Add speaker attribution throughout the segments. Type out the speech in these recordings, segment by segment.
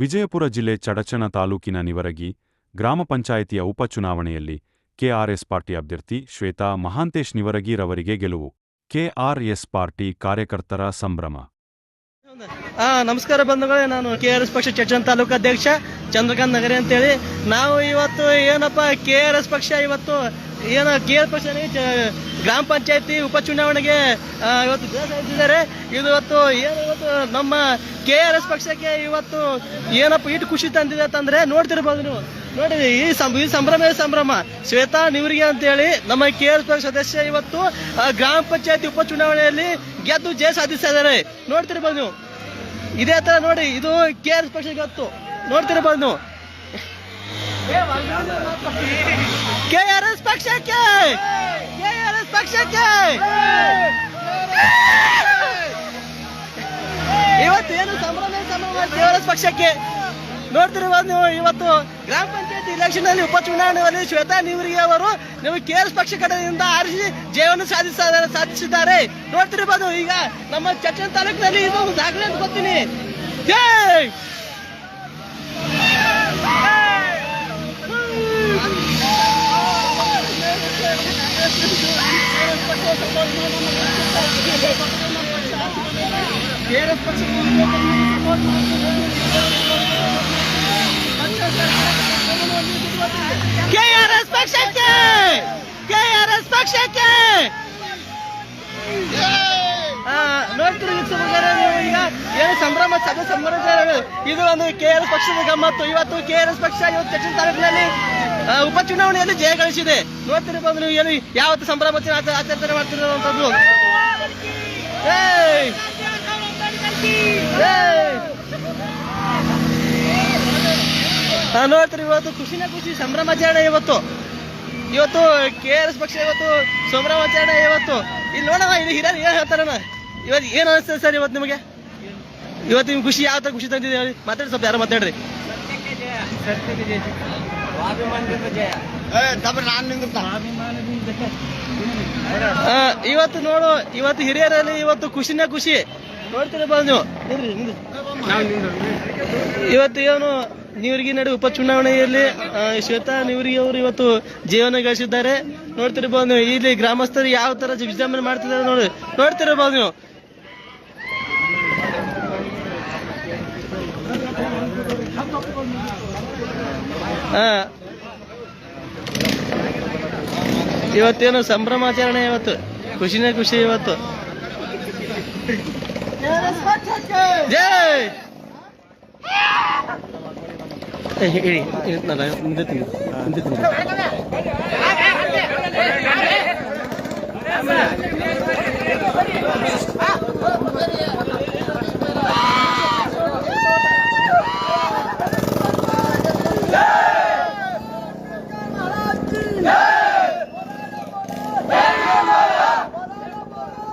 Speaker 1: ವಿಜಯಪುರ ಜಿಲ್ಲೆ ಚಡಚಣ ತಾಲೂಕಿನ ನಿವರಗಿ ಗ್ರಾಮ ಪಂಚಾಯಿತಿಯ ಉಪಚುನಾವಣೆಯಲ್ಲಿ ಕೆಆರ್ಎಸ್ ಪಾರ್ಟಿ ಅಭ್ಯರ್ಥಿ ಶ್ವೇತಾ ಮಹಾಂತೇಶ್ ನಿವರಗಿರವರಿಗೆ ಗೆಲುವು. ಕೆಆರ್ಎಸ್ ಪಾರ್ಟಿ ಕಾರ್ಯಕರ್ತರ ಸಂಭ್ರಮ.
Speaker 2: ನಮಸ್ಕಾರ ಬಂಧುಗಳೇ, ನಾನು ಕೆ ಆರ್ ಎಸ್ ಪಕ್ಷ ಚರ್ಚನ್ ತಾಲೂಕು ಅಧ್ಯಕ್ಷ ಚಂದ್ರಕಾಂತ್ ನಗರಿ ಅಂತೇಳಿ. ನಾವು ಇವತ್ತು ಏನಪ್ಪ ಕೆ ಎಸ್ ಪಕ್ಷ ಇವತ್ತು ಏನ ಕೆ ಆರ್ ಪಕ್ಷ ಗ್ರಾಮ ಪಂಚಾಯತಿ ಉಪಚುನಾವಣೆಗೆ ಇವತ್ತು ಇದು ಇವತ್ತು ಏನು ಇವತ್ತು ನಮ್ಮ ಕೆ ಆರ್ ಎಸ್ ಪಕ್ಷಕ್ಕೆ ಇವತ್ತು ಏನಪ್ಪ ಇಟ್ಟು ಖುಷಿ ತಂದಿದೆ ಅಂತಂದ್ರೆ ನೋಡ್ತಿರ್ಬೋದು ನೀವು. ನೋಡಿ, ಈ ಸಂ ಈ ಸಂಭ್ರಮ ಸಂಭ್ರಮ? ಶ್ವೇತಾ ನಿವರಿಗೆ ಅಂತೇಳಿ ನಮ್ಮ ಕೆ ಆರ್ ಎಸ್ ಪಕ್ಷ ಸದಸ್ಯ ಇವತ್ತು ಗ್ರಾಮ ಪಂಚಾಯತಿ ಉಪಚುನಾವಣೆಯಲ್ಲಿ ಗೆದ್ದು ಜಯ ಸಾಧಿಸ್ತಾ ಇದ್ದಾರೆ. ನೋಡ್ತಿರ್ಬೋದು ನೀವು. ಇದೇ ತರ ನೋಡಿ, ಇದು ಕೆ ಆರ್ ಎಸ್ ಪಕ್ಷ ಗೊತ್ತು. ನೋಡ್ತಿರ್ಬೋದು ನೀವು. ಕೆ ಆರ್ ಎಸ್ ಪಕ್ಷಕ್ಕೆ! ಕೆ ಆರ್ ಎಸ್ ಪಕ್ಷಕ್ಕೆ! ಪಕ್ಷಕ್ಕೆ ನೋಡ್ತಿರುವ ನೀವು ಇವತ್ತು ಗ್ರಾಮ ಪಂಚಾಯತ್ ಇಲೆಕ್ಷನ್ ಅಲ್ಲಿ ಉಪಚುನಾವಣೆಯಲ್ಲಿ ಶ್ವೇತಾ ನಿವರಿಗೆ ಅವರು ನೀವು ಕೆ ಎಸ್ ಪಕ್ಷ ಕಡೆಯಿಂದ ಆರಿಸಿ ಜಯವನ್ನು ಸಾಧಿಸ ಸಾಧಿಸಿದ್ದಾರೆ. ನೋಡ್ತಿರ್ಬೋದು ಈಗ ನಮ್ಮ ಚಟ್ನ ತಾಲೂಕಿನಲ್ಲಿ ಒಂದು ದಾಖಲೆ ಅಂತ ಗೊತ್ತೀನಿ. ಜೈ! ಪಕ್ಷ ಕೆಆರ್ಎಸ್ ಪಕ್ಷಕ್ಕೆ! ಕೆಆರ್ಎಸ್ ಪಕ್ಷಕ್ಕೆ! ನೋಡ್ತೀರಿ ಈಗ ಏನು ಸಂಭ್ರಮ, ಸಭೆ ಸಂಭ್ರಮ ಇದು ಒಂದು ಕೆ ಆರ್ ಎಸ್ ಪಕ್ಷದ ಗಮ್ಮತ್ತು. ಇವತ್ತು ಕೆ ಆರ್ ಎಸ್ ಪಕ್ಷ ಇವತ್ತು ದಕ್ಷಿಣ ತಾಲೂಕಿನಲ್ಲಿ ಉಪಚುನಾವಣೆಯಲ್ಲಿ ಜಯ ಗಳಿಸಿದೆ. ನೋಡ್ತಿರ್ಬೋದು ನೀವು ಏನು, ಯಾವತ್ತು ಸಂಭ್ರಮ ಆಚ- ಆಚರಣೆ ಮಾಡ್ತಿರುವಂತದ್ದು ಏಯ್! ಏಯ್! ನಾನು ನೋಡ್ತೀರಿ ಇವತ್ತು ಖುಷಿನ ಖುಷಿ, ಸಂಭ್ರಮಾಚರಣೆ ಇವತ್ತು. ಇವತ್ತು ಕೆ ಆರ್ ಎಸ್ ಪಕ್ಷ ಇವತ್ತು ಸಂಭ್ರಮಾಚರಣೆ ಇವತ್ತು. ಇಲ್ಲಿ ನೋಡೋಣ ಇಲ್ಲಿ ಹಿರಿಯರು ಏನ್ ಹೇಳ್ತಾರಣ್ಣ ಇವತ್ತು ಏನ್ ಅನಿಸ್ತದೆ ಸರ್ ಇವತ್ತು ನಿಮಗೆ? ಇವತ್ತು ನಿಮ್ಗೆ ಖುಷಿ, ಯಾವ ತರ ಖುಷಿ ತಂದಿದೆ ಮಾತಾಡಿ ಸ್ವಲ್ಪ ಯಾರು ಮಾತಾಡ್ರಿ? ಇವತ್ತು ನೋಡು ಇವತ್ತು ಹಿರಿಯರಲ್ಲಿ ಇವತ್ತು ಖುಷಿನೇ ಖುಷಿ. ನೋಡ್ತಿರಬಹುದು ನೀವು? ನಿಂದ್ರಿ, ನಿಂದ್ರಿ. ಇವತ್ತು ಏನು ನೀವರಿಗೆ ನಡುವೆ ಉಪಚುನಾವಣೆಯಲ್ಲಿ ಶ್ವೇತಾ ನೀವ್ರಿಗೆ ಅವರು ಇವತ್ತು ಜೀವನ ಗಳಿಸಿದ್ದಾರೆ ನೋಡ್ತಿರ್ಬೋದು ನೀವು ಇಲ್ಲಿ ಗ್ರಾಮಸ್ಥರು ಯಾವ ತರ ವಿಜೃಂಭಣೆ ಮಾಡ್ತಿದ್ದಾರೆ ನೋಡಿ. ನೋಡ್ತಿರ್ಬೋದು ನೀವು? ಇವತ್ತೇನು ಸಂಭ್ರಮಾಚರಣೆ ಇವತ್ತು? ಖುಷಿನೇ ಖುಷಿ ಇವತ್ತು. ಜೈ! ಹೇಳಿ ನಾನು ಮುಂದೆ ತಿನ್ನಿ ಮುಂದೆ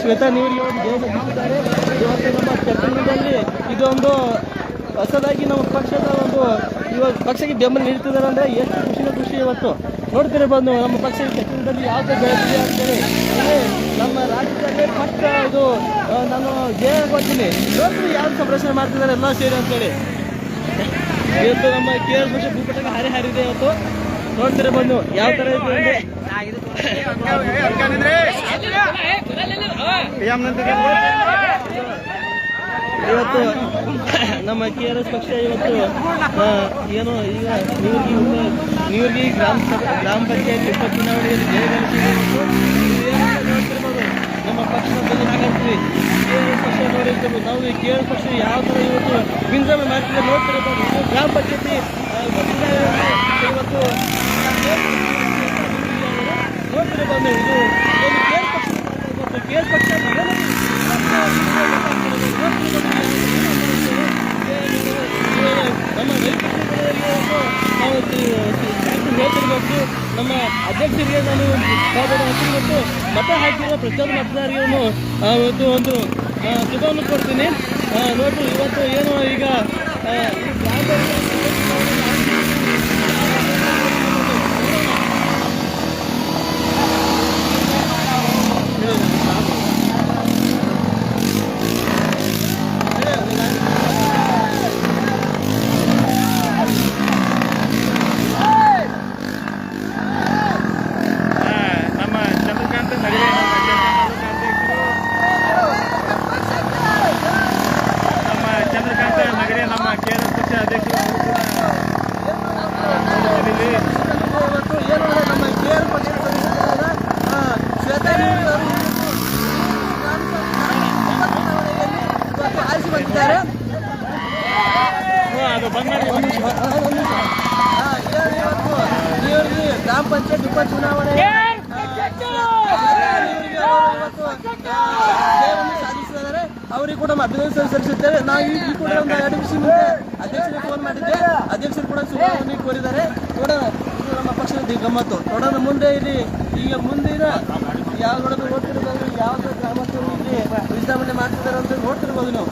Speaker 2: ಶ್ವೇತಾ ಜಯ ಗಳಿಸಿದ್ದಾರೆ ಇವತ್ತು ನಮ್ಮ ಚಟ್ಟಣದಲ್ಲಿ ಇದೊಂದು ಹೊಸದಾಗಿ ನಮ್ಮ ಪಕ್ಷದ ಒಂದು ಇವಾಗ ಪಕ್ಷಕ್ಕೆ ಬೆಂಬಲ ನೀಡ್ತಿದ್ದಾರೆ ಅಂದ್ರೆ ಎಷ್ಟು ಖುಷಿನ ಖುಷಿ ಇವತ್ತು. ನೋಡ್ತೀರಿ ಬಂದು ನಮ್ಮ ಪಕ್ಷದ ಚಟ್ಟಣದಲ್ಲಿ ಯಾವ್ದು ಬೆಳೆದಿದೆ ಅಂತೇಳಿ ನಮ್ಮ ರಾಜ್ಯದಲ್ಲಿ ಪಕ್ಷ ಇದು ನಾನು ಜಯ ಕೊಡ್ತೀನಿ. ನೋಡ್ತೀನಿ ಯಾರು ಸಂರಕ್ಷಣೆ ಮಾಡ್ತಿದ್ದಾರೆ ಎಲ್ಲ ಸೇರಿ ಅಂತೇಳಿ ಇವತ್ತು ನಮ್ಮ ಕೆ ಆರ್ ಪಕ್ಷ ಭೂಪಟಕ್ಕೆ ಹಾರಿ ಹಾರಿದೆ ಇವತ್ತು. ನೋಡ್ತೀರಿ ಬಂದು ಯಾವ ತರ ಇದೆ ಇವತ್ತು ನಮ್ಮ ಕೆ ಆರ್ ಎಸ್ ಪಕ್ಷ ಇವತ್ತು ಏನು ಈಗ ನೀವರ್ಗಿ ನೀವರ್ಗಿ ಗ್ರಾಮ ಗ್ರಾಮ ಪಂಚಾಯತ್ ಉಪ ಚುನಾವಣೆಯಲ್ಲಿ ಜಯಗಳಿಸಿರ್ಬೋದು ನಮ್ಮ ಪಕ್ಷದ ಬಗ್ಗೆ ಹಾಗಾಗ್ತೀವಿ ಕೆ ಆರ್ ಎಸ್ ಪಕ್ಷ ನೋಡಿರ್ತೀವಿ ನಾವು ಈ ಕೆ ಆರ್ ಎಸ್ ಪಕ್ಷ ಯಾವ ಥರ ಇವತ್ತು ವಿಂಗಡಣೆ ಮಾಡ್ತಿದ್ದೆ ನೋಡ್ತಿರ್ಬೋದು ಗ್ರಾಮ ಪಂಚಾಯತಿ ಇವತ್ತು ನೋಡ್ತಿರ್ಬೋದು ನೀವು. ಇದು ಒಂದು ಕೆ ಆರ್ ಪಕ್ಷ ಇವತ್ತು ಕೆ ಆರ್ ಪಕ್ಷ ಇವತ್ತು ನಮ್ಮ ಅಧ್ಯಕ್ಷರಿಗೆ ನಾನು ಮಾಡ್ತೀನಿ ಮತ್ತು ಮತ ಹಾಕಿರುವ ಪ್ರತಿಯೊಂದು ಮತದಾರರಿಗೂ ಇವತ್ತು ಒಂದು ಶುಭವನ್ನು ಕೊಡ್ತೀನಿ ಆ, ನೋಡ್ರಿ ಇವತ್ತು ಏನು ಈಗ ಆ, ಈ ಗ್ರಾಮದಲ್ಲಿ
Speaker 3: ನಮ್ಮ ಚಂದ್ರಕಾಂತ್ ನಗರಿ ನಮ್ಮ ಚಂದ್ರಕಾಂತ್ ನಗರಿ ನಮ್ಮ ಕೆ ಆರ್ ಎಸ್ ಪಕ್ಷ ಅಧ್ಯಕ್ಷರು ಅವರು ಕೂಡ ಇಲ್ಲಿ
Speaker 2: ಇವತ್ತು ಏನು ಅಂದ್ರೆ ನಮ್ಮ ಕೆ ಆರ್ ಪಕ್ಷದ ಸದಸ್ಯರಾದ, ಆ, ಶ್ವೇತಾ ದೇವಿ ಅವರು ಇವತ್ತು ಆರಿಸಿ ಬಂದಿದ್ದಾರೆ
Speaker 3: ಓ, ಅದು ಬಂದ್ ಮಾಡಿ
Speaker 2: ಒಂದು ನಿಮಿಷ, ಆ, ಒಂದು ನಿಮಿಷ. ಆ, ಏನು ಇವತ್ತು ಇವರಿಗೆ ಗ್ರಾಮ ಪಂಚಾಯತ್ ಉಪ ಚುನಾವಣೆ. ಸಾಧಿಸಿದ್ದಾರೆ. ಅವರಿಗೆ ಕೂಡ ಅಭಿನಂದನೆ ಸಲ್ಲಿಸುತ್ತೇವೆ. ನಾವು ಈ ಕೂಡ ಒಂದು ಎರಡು ನಿಮಿಷ ಮುಂದೆ ಅಧ್ಯಕ್ಷರಿಗೆ ಫೋನ್ ಮಾಡಿದ್ದೆ. ಅಧ್ಯಕ್ಷರು ಕೂಡ ಚುನಾವಣೆ ಕೋರಿದ್ದಾರೆ. ನೋಡೋಣ ಇದು ನಮ್ಮ ಪಕ್ಷದ ಗಮ್ಮತ್ತು ನೋಡೋಣ ಮುಂದೆ ಇಲ್ಲಿ ಈಗ ಮುಂದಿನ ಯಾವ ನೋಡೋದು ನೋಡ್ತಿರ್ಬೋದು ಯಾವ ಗ್ರಾಮಸ್ಥರು ಇಲ್ಲಿ ವಿಜೃಂಭಣೆ ಮಾಡ್ತಿದ್ದಾರೆ ಅಂತ ನೋಡ್ತಿರ್ಬೋದು ನಾವು.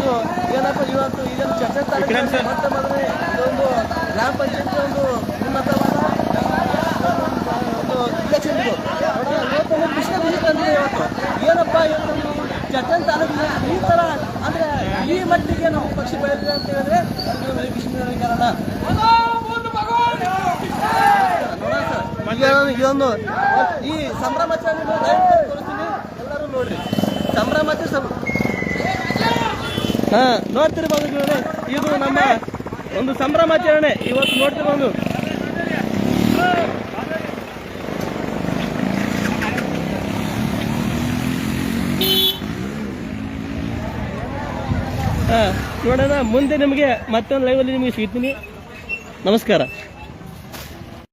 Speaker 2: ಇದು ಏನಪ್ಪ ಇವತ್ತು ಇದನ್ನು ಚರ್ಚೆ ತಾಲೂಕಿನಲ್ಲಿ ಮತ್ತೆ ಮೊದಲನೇ ಇದೊಂದು ಗ್ರಾಮ ಪಂಚಾಯತ್ ಒಂದು ಉನ್ನತವಾದ ಒಂದು ಇಲೆಕ್ಷನ್ ಇದು ಇವತ್ತು ಕೃಷ್ಣ ಬಿಜೆಪಿ ತಂದಿದೆ ಇವತ್ತು ಏನಪ್ಪ ಇವತ್ತು ಚಟ್ಟನ್ ತಾಲೂಕಿನಲ್ಲಿ ಈ ತರ ಅಂದ್ರೆ ಈ ಮಟ್ಟಿಗೆ ನಾವು ಪಕ್ಷ ಬೆಳೆದಿದೆ ಅಂತ ಹೇಳಿದ್ರೆ ಕಾರಣ ನಾನು ಇದೊಂದು ಈ ಸಂಭ್ರಮಾಚರಣೆ ಎಲ್ಲರೂ ನೋಡ್ರಿ. ಸಂಭ್ರಮಾಚರಣೆ ನೋಡ್ತಿರ್ಬೋದು ನೋಡಿ ಇದು ನಮ್ಮ ಒಂದು ಸಂಭ್ರಮಾಚರಣೆ. ಇವತ್ತು ನೋಡ್ತಿರ್ಬೋದು ನೋಡೋಣ, ಮುಂದೆ ನಿಮಗೆ ಮತ್ತೊಂದು ಲೈವಲ್ಲಿ ನಿಮಗೆ ಸಿಗ್ತೀನಿ. ನಮಸ್ಕಾರ.